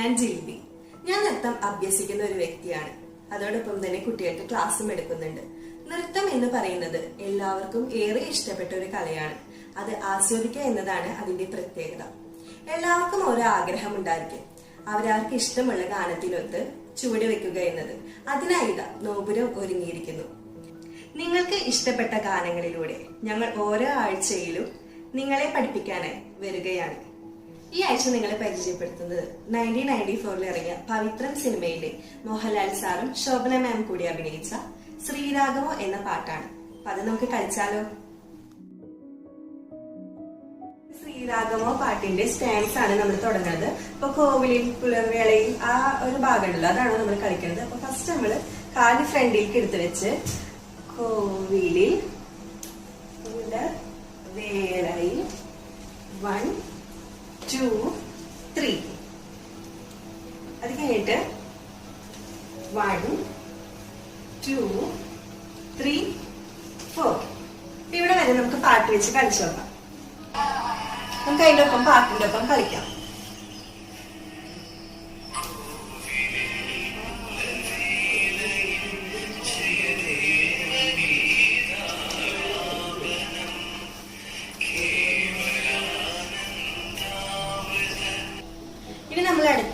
ഞാൻ ജിൽബി. ഞാൻ നൃത്തം അഭ്യസിക്കുന്ന ഒരു വ്യക്തിയാണ്. അതോടൊപ്പം തന്നെ കുട്ടികൾക്ക് ക്ലാസ്സും എടുക്കുന്നുണ്ട്. നൃത്തം എന്ന് പറയുന്നത് എല്ലാവർക്കും ഏറെ ഇഷ്ടപ്പെട്ട ഒരു കലയാണ്. അത് ആസ്വദിക്കുക എന്നതാണ് അതിന്റെ പ്രത്യേകത. എല്ലാവർക്കും ഓരോ ആഗ്രഹം ഉണ്ടായിരിക്കും. അവരവർക്ക് ഇഷ്ടമുള്ള ഗാനത്തിനൊത്ത് ചുവട് വെക്കുക എന്നത്. അതിനായി നോപുരം ഒരുങ്ങിയിരിക്കുന്നു. നിങ്ങൾക്ക് ഇഷ്ടപ്പെട്ട ഗാനങ്ങളിലൂടെ ഞങ്ങൾ ഓരോ ആഴ്ചയിലും നിങ്ങളെ പഠിപ്പിക്കാനായി വരികയാണ്. ഈ ആഴ്ച നിങ്ങളെ പരിചയപ്പെടുത്തുന്നത് നയന്റീൻ നയന്റി ഫോറിൽ ഇറങ്ങിയ പവിത്രം സിനിമയിലെ മോഹൻലാൽ സാറും ശോഭന മാം കൂടി അഭിനയിച്ച ശ്രീരാഘവോ എന്ന പാട്ടാണ്. അപ്പൊ അത് നമുക്ക് കളിച്ചാലോ? ശ്രീരാഗമോ പാട്ടിന്റെ സ്റ്റാൻസ് ആണ് നമ്മൾ തുടങ്ങുന്നത്. ഇപ്പൊ കോവിലിൽ പുലർവേളയിൽ ആ ഒരു ഭാഗമുണ്ടല്ലോ അതാണ് നമ്മൾ കളിക്കുന്നത്. അപ്പൊ ഫസ്റ്റ് നമ്മൾ കാൽ ഫ്രണ്ടിലേക്ക് എടുത്തു വെച്ച് കോവിലിൽ വേളയിൽ വൺ ടു ത്രീ അത് കഴിഞ്ഞിട്ട് വൺ ടു ത്രീ ഫോർ ഇവിടെ വരെ നമുക്ക് പാട്ട് വെച്ച് കളിച്ചു നോക്കാം. നമുക്ക് അതിന്റെ ഒപ്പം പാട്ടിന്റെ ഒപ്പം കളിക്കാം.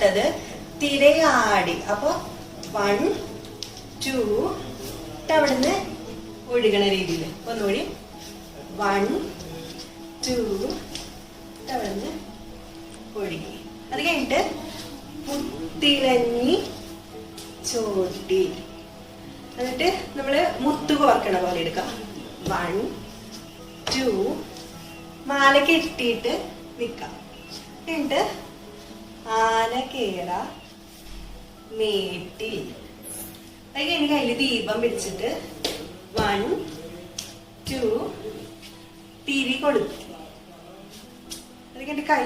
അടുത്തത് തിരയാടി. അപ്പൊ വൺ ടു അവിടുന്ന് ഒഴുകണ രീതിയിൽ. ഒന്നുകൂടി. വൺ ടു അവിടുന്ന് ഒഴുകി. അത് കഴിഞ്ഞിട്ട് പുത്തിലഞ്ഞി ചോട്ടി. എന്നിട്ട് നമ്മൾ മുത്തു കോർക്കണ പോലെ എടുക്കാം. വൺ ടു മാല നിൽക്കാം എന്നിട്ട് ആന കേറ മേട്ടിൽ അത് കഴിഞ്ഞ് കയ്യിൽ ദീപം പിടിച്ചിട്ട് വൺ ടു തിരി കൊടുത്തു അത് കഴിഞ്ഞിട്ട് കൈ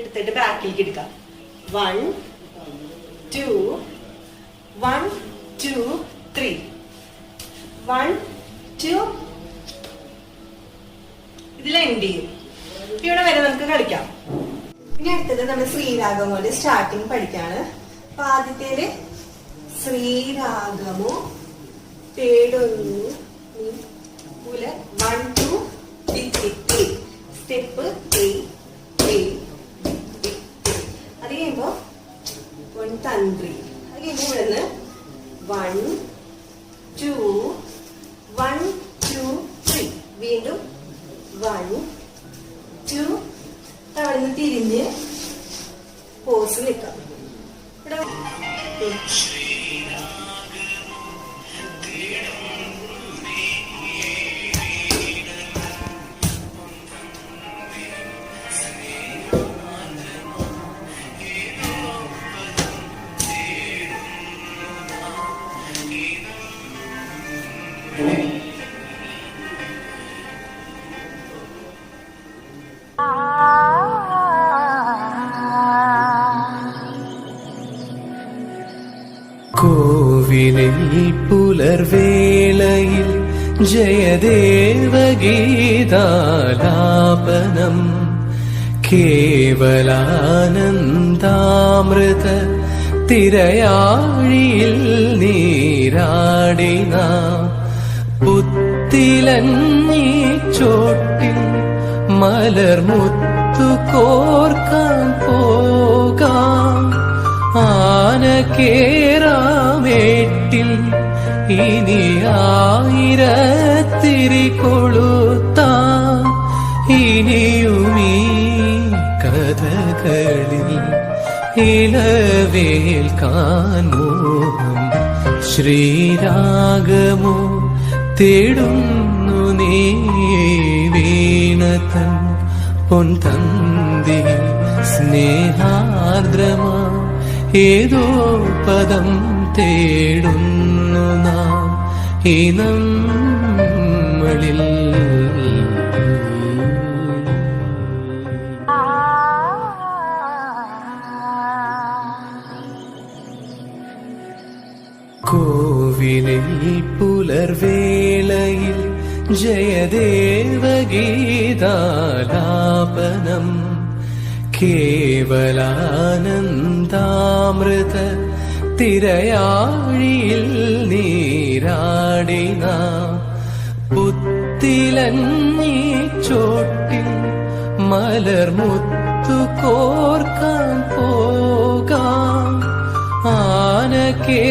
എടുത്തിട്ട് ബാക്കിലേക്ക് എടുക്കാം. One two one two three one two ഇതിൽ എൻഡ് ചെയ്യും. ഇവിടെ വരെ നമുക്ക് കളിക്കാം. ഇനി അടുത്തത് നമ്മൾ ശ്രീരാഗങ്ങളുടെ സ്റ്റാർട്ടിങ് പഠിക്കാണ്. അപ്പൊ ആദ്യത്തേൽ ശ്രീരാഗമോ പുല വൺ ടു സ്റ്റെപ്പ് അത് കഴിയുമ്പോ വൺ തന്ത്രി. അത് കഴിയുമ്പോ ഇവിടെ നിന്ന് one two one two three വീണ്ടും വൺ ടു അവിടെ നിന്ന് തിരിഞ്ഞ് പോസ് നിൽക്കാം. ഇവിടെ കോവിലിൽ പുലർവേളയിൽ ജയദേവഗീതാലാപനം. കേവലാനന്ദാമൃത തിരയാഴിയിൽ നീരാടിന പുത്തിലഞ്ഞി ചോട്ടിൽ മലർമുത്തു കോർക്കാൻ പോകാം. ആനക്കേ ഇനി ആയിരത്തിരി കൊളുത്ത ഇനിയുമീ കഥകളിൽ ഇളവേൽക്കാൻ മോഹം ശ്രീരാഗമോ തേടുന്നു നീ വീണതൻ പൊൻതന്തി സ്നേഹാർദ്രമാ. ഏതോ പദം തേടുന്നു ഈ നമ്മളിൽ. കോവിലിൽ പുലർവേളയിൽ ജയദേവഗീതാലാപനം കേവലാനന്ദാമൃത തിരയാഴിയിൽ നീരാടിന പുത്തിലഞ്ഞി ചോട്ടിൽ മലർമുത്തു കോർക്കാൻ പോകാം. ആനക്കേ